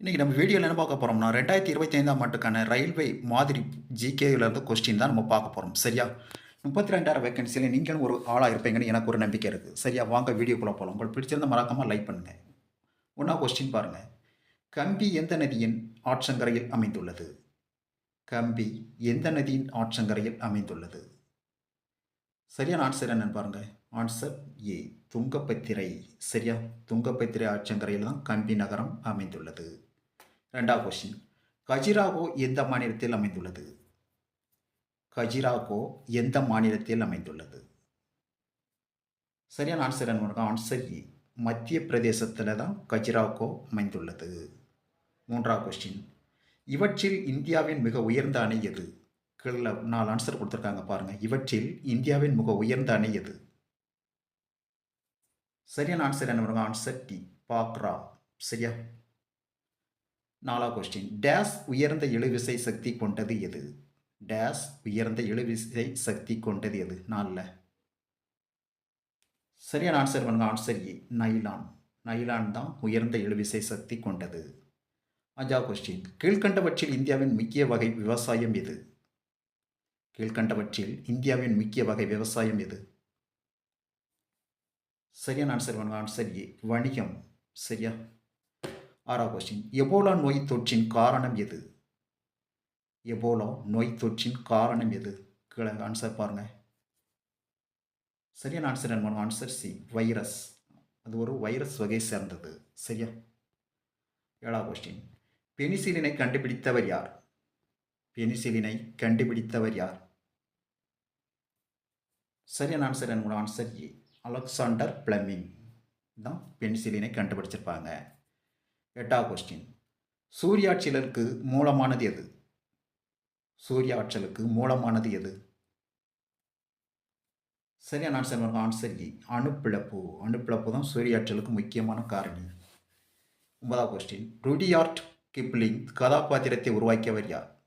இன்றைக்கி நம்ம வீடியோவில் என்ன பார்க்க போகிறோம்னா ரெண்டாயிரத்தி இருபத்தி ஐந்தாம் ஆண்டுக்கான ரயில்வே மாதிரி ஜிகேலேருந்து கொஸ்டின் தான் நம்ம பார்க்க போகிறோம் சரியா? முப்பத்தி ரெண்டாயிரம் வேகன்சியில் நீங்களும் ஒரு ஆளாக இருப்பீங்கன்னு எனக்கு ஒரு நம்பிக்கை இருக்குது சரியா? வாங்க வீடியோக்குள்ளே போகலாம் உங்களுக்கு பிடிச்சிருந்த மறக்காமல் லைக் பண்ணுங்கள் ஒன்றா கொஸ்டின் பாருங்கள் கம்பி எந்த நதியின் ஆற்றங்கரையில் அமைந்துள்ளது? கம்பி எந்த நதியின் ஆற்றங்கரையில் அமைந்துள்ளது? சரியான ஆன்சர் என்னன்னு பாருங்கள் ஆன்சர் ஏ துங்கப்பத்திரை. சரியா? துங்கப்பத்திரை ஆற்றங்கரையில் தான் கம்பி நகரம் அமைந்துள்ளது. ரெண்டாவது கொஸ்டின் கஜிராகோ எந்த மாநிலத்தில் அமைந்துள்ளது? கஜிராகோ எந்த மாநிலத்தில் அமைந்துள்ளது? சரியான ஆன்சர் என்ன ஆன்சர் ஏ மத்திய பிரதேசத்தில் தான் கஜிராகோ அமைந்துள்ளது. மூன்றாவது கொஸ்டின் இவற்றில் இந்தியாவின் மிக உயர்ந்த அணை எது? கீழே நாலு ஆன்சர் கொடுத்துருக்காங்க பாருங்கள் இவற்றில் இந்தியாவின் மிக உயர்ந்த அணை எது? சரியான ஆன்சர் என்ன பண்ணுங்க ஆன்சர் டி பாக்ரா. சரியா? நாலாவது கொஸ்டின் டேஸ் உயர்ந்த இழுவிசை சக்தி கொண்டது எது? டேஸ் உயர்ந்த இழுவிசை சக்தி கொண்டது எது? நாலில். சரியான ஆன்சர் பண்ணுங்க ஆன்சர் ஏ நைலான் நைலான் தான் உயர்ந்த இழுவிசை சக்தி கொண்டது. அஞ்சாவது கொஸ்டின் கீழ்கண்டவற்றில் இந்தியாவின் முக்கிய வகை விவசாயம் எது? கீழ்கண்டவற்றில் இந்தியாவின் முக்கிய வகை விவசாயம் எது? சரியான ஆன்சர் பண்ணுங்க ஆன்சர் ஏ வணிகம். சரியா? ஆறாவது கொஸ்டின் எபோலா நோய் தொற்றின் காரணம் எது? எபோலா நோய் தொற்றின் காரணம் எது? கீழே ஆன்சர் பாருங்க. சரியான ஆன்சர் என்ன ஆன்சர் சி வைரஸ் அது ஒரு வைரஸ் வகை சேர்ந்தது. சரியா? ஏழாவது கொஸ்டின் பெனிசிலினை கண்டுபிடித்தவர் யார்? பெனிசிலினை கண்டுபிடித்தவர் யார்? சரியான ஆன்சர் என்னோட ஆன்சர் ஏ அலெக்சாண்டர் பிளமிங். தான் பென்சிலினை கண்டுபிடிச்சிருப்பாங்க. எட்டாவது கொஸ்டின் சூரிய மூலமானது எது? சூரிய ஆற்றலுக்கு மூலமானது எது? சரியான ஆன்சர் ஆன்சர் இ அணுப்பிழப்பு. அணுப்பிழப்பு தான் சூரிய ஆற்றலுக்கு முக்கியமான காரணி. ஒன்பதாவது கொஸ்டின் ருடியார்ட் கிப்ளிங் கதாபாத்திரத்தை உருவாக்கியவர் யார்?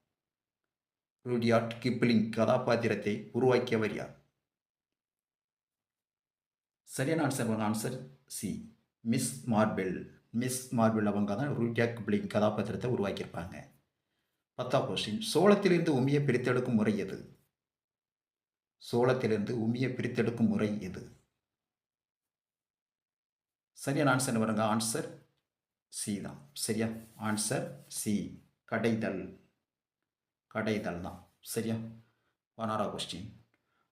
ருடியார்ட் கிப்ளிங் கதாபாத்திரத்தை உருவாக்கியவர் யார்? சரியான answer answer C Miss Marple. Miss Marple அவங்க தான் ரூட்டியாக் பிளிங் கதாபாத்திரத்தை உருவாக்கியிருப்பாங்க. பத்தாம் கொஸ்டின் சோளத்திலிருந்து உமியை பிரித்தெடுக்கும் முறை எது? சோளத்திலிருந்து உமியை பிரித்தெடுக்கும் முறை எது? சரியான ஆன்சர் வருங்க ஆன்சர் சி தான். சரியா? Answer C கடைதல். கடைதல் தான். சரியா? பதினாறாம் கொஸ்டின்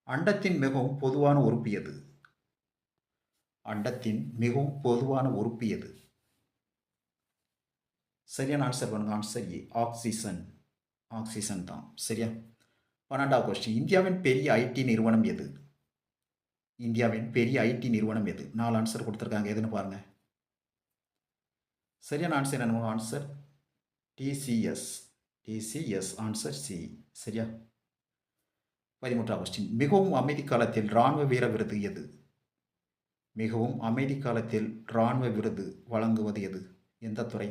அண்டத்தின் மிகவும் பொதுவான உறுப்பு எது? அண்டத்தின் மிகவும் பொதுவான உறுப்பு எது? சரியான ஆன்சர் பண்ணுங்க ஆன்சர் ஏ ஆக்சிஜன் ஆக்சிஜன் தான். சரியா? பன்னெண்டாவது கொஸ்டின் இந்தியாவின் பெரிய ஐடி நிறுவனம் எது? இந்தியாவின் பெரிய ஐடி நிறுவனம் எது? நாலு ஆன்சர் கொடுத்துருக்காங்க. எதுன்னு பாருங்க. சரியான ஆன்சர் என்ன answer TCS TCS answer C சரியா? பதிமூன்றாம் கொஸ்டின் மிகவும் அமைதி காலத்தில் இராணுவ வீர விருது எது? மிகவும் அமைதி காலத்தில் இராணுவ விருது வழங்குவது எது? எந்த துறை?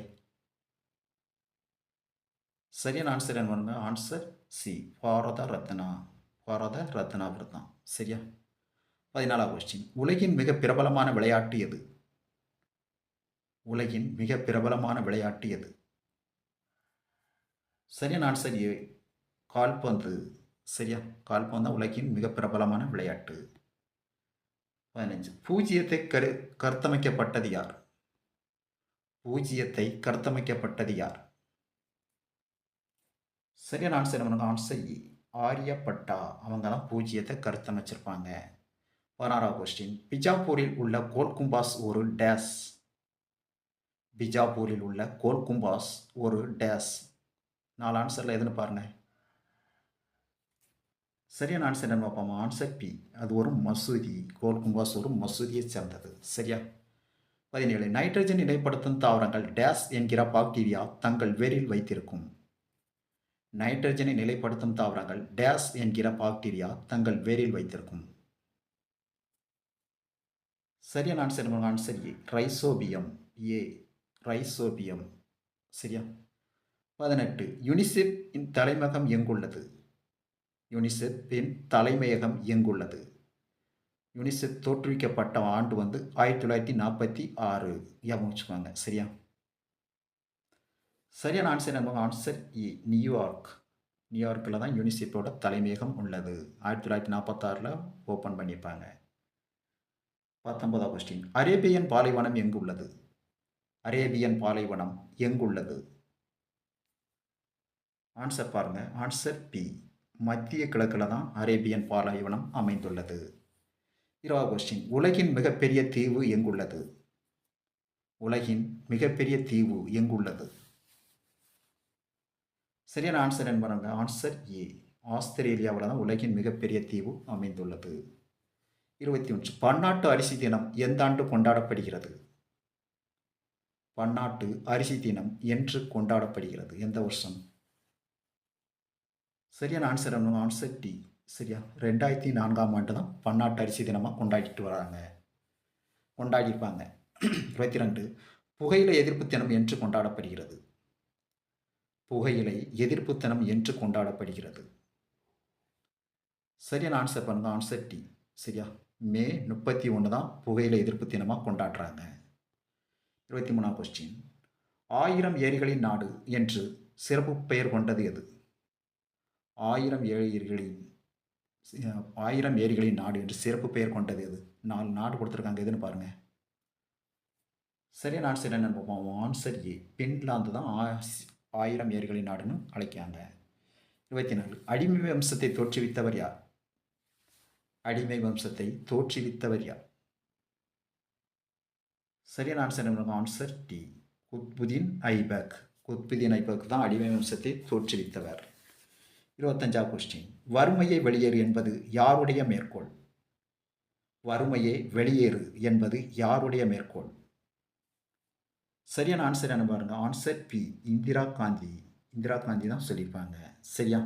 சரியான ஆன்சர் என்ன ஆன்சர் சி பாரத ரத்னா பாரத ரத்னா விருதான் சரியா பதினாலாம் கொஸ்டின் உலகின் மிக பிரபலமான விளையாட்டு எது உலகின் மிக பிரபலமான விளையாட்டு எது சரியான ஆன்சர் ஏ கால்பந்து சரியா கால்பந்து தான் உலகின் மிக பிரபலமான விளையாட்டு பதினஞ்சு பூஜ்ஜியத்தை கரு கருத்தமைக்கப்பட்டது யார் பூஜ்ஜியத்தை கருத்தமைக்கப்பட்டது யார் சரியான ஆன்சர் என்ன ஆன்சர் இ ஆரியப்பட்டா. அவங்க தான் பூஜ்ஜியத்தை கருத்தமைச்சிருப்பாங்க பதினாறாவது கொஸ்டின் பிஜாப்பூரில் உள்ள கோல்கும்பாஸ் ஒரு டேஸ் பிஜாப்பூரில் உள்ள கோல்கும்பாஸ் ஒரு டேஸ் நாலு ஆன்சரில் எதுன்னு பாருங்க. சரியான ஆன்சர் என்ன பார்ப்போம்? ஆன்சர் பி அது ஒரு மசூதி. கோல்கும்பாஸ் ஒரு மசூதியை சேர்ந்தது. சரியா? பதினேழு. நைட்ரஜன் இடைப்படுத்தும் தாவரங்கள் டேஸ் என்கிற பாக்டீரியா தங்கள் வேரில் வைத்திருக்கும். நைட்ரஜனை நிலைப்படுத்தும் தாவரங்கள் டேஸ் என்கிற பாக்டீரியா தங்கள் வேரில் வைத்திருக்கும். சரியான answer answer A rhizobium. A rhizobium. சரியா? பதினெட்டு. யுனிசெஃப் தலைமையகம் எங்குள்ளது? யுனிசெப்பின் தலைமையகம் எங்குள்ளது? யுனிசெப் தோற்றுவிக்கப்பட்ட ஆண்டு வந்து ஆயிரத்தி தொள்ளாயிரத்தி நாற்பத்தி ஆறு. ஞாபகம் வச்சுக்கோங்க சரியா? சரியான ஆன்சர் நம்ம ஆன்சர் இ நியூயார்க் நியூயார்க்கில் தான் யூனிசெஃபோட தலைமையகம் உள்ளது. ஆயிரத்தி தொள்ளாயிரத்தி நாற்பத்தாறில் ஓப்பன் பண்ணியிருப்பாங்க. பத்தொன்பதாம் கொஸ்டின் அரேபியன் பாலைவனம் எங்கு உள்ளது அரேபியன் பாலைவனம் எங்குள்ளது? ஆன்சர் பாருங்க. ஆன்சர் பி மத்திய கிழக்கில் தான் அரேபியன் பாலைவனம் அமைந்துள்ளது. இருபது கொஸ்டின் உலகின் மிகப்பெரிய தீவு எங்குள்ளது? உலகின் மிகப்பெரிய தீவு எங்குள்ளது? சரியான ஆன்சர் என்ன ஆன்சர் ஏ ஆஸ்திரேலியாவில் தான் உலகின் மிகப்பெரிய தீவு அமைந்துள்ளது. இருபத்தி ஒன்று. பன்னாட்டு அரிசி தினம் எந்த ஆண்டு கொண்டாடப்படுகிறது? பன்னாட்டு அரிசி தினம் என்று கொண்டாடப்படுகிறது. எந்த வருஷம்? சரியான ஆன்சர் என்ன? ஆன்சர் டி சரியா? ரெண்டாயிரத்தி நான்காம் ஆண்டு தான் பன்னாட்டு அரிசி தினமாக கொண்டாடிட்டு வராங்க. கொண்டாடிப்பாங்க இருபத்தி ரெண்டு. புகையிலை எதிர்ப்பு தினம் என்று கொண்டாடப்படுகிறது. புகையிலை எதிர்ப்பு தினம் என்று கொண்டாடப்படுகிறது. சரியான ஆன்சர் பண்ணுங்க ஆன்சர் டி சரியா? மே முப்பத்தி ஒன்று தான் புகையிலை எதிர்ப்பு தினமாக கொண்டாடுறாங்க. இருபத்தி மூணாம் கொஸ்டின் ஆயிரம் ஏரிகளின் நாடு என்று சிறப்பு பெயர் கொண்டது எது? ஆயிரம் ஏரிகளின் ஆயிரம் ஏரிகளின் நாடு என்று சிறப்பு பெயர் கொண்டது எது? நாலு நாடு கொடுத்துருக்காங்க எதுன்னு பாருங்கள் சரியான ஆன்சர் என்னென்னு பார்ப்போம். ஆன்சர் ஏ பின்லாந்து தான் ஆ- ஆயிரம் ஏரிகளின் நாடுன்னு அழைக்காங்க இருபத்தி நாலு அடிமை வம்சத்தை தோற்றுவித்தவர் யார்? அடிமை வம்சத்தை தோற்றுவித்தவர் யார்? சரியான ஆன்சர் என்ன ஆன்சர் டி குத்புதீன் ஐபக். குத்புதீன் ஐபக் தான் அடிமை வம்சத்தை தோற்றுவித்தவர். இருபத்தஞ்சா கொஸ்டின் வறுமையை வெளியேறு என்பது யாருடைய மேற்கோள்? வறுமையை வெளியேறு என்பது யாருடைய மேற்கோள்? சரியான ஆன்சர் என்ன பாருங்க. Answer B Indira Gandhi. Indira Gandhi தான் சொல்லியிருப்பாங்க. சரியா?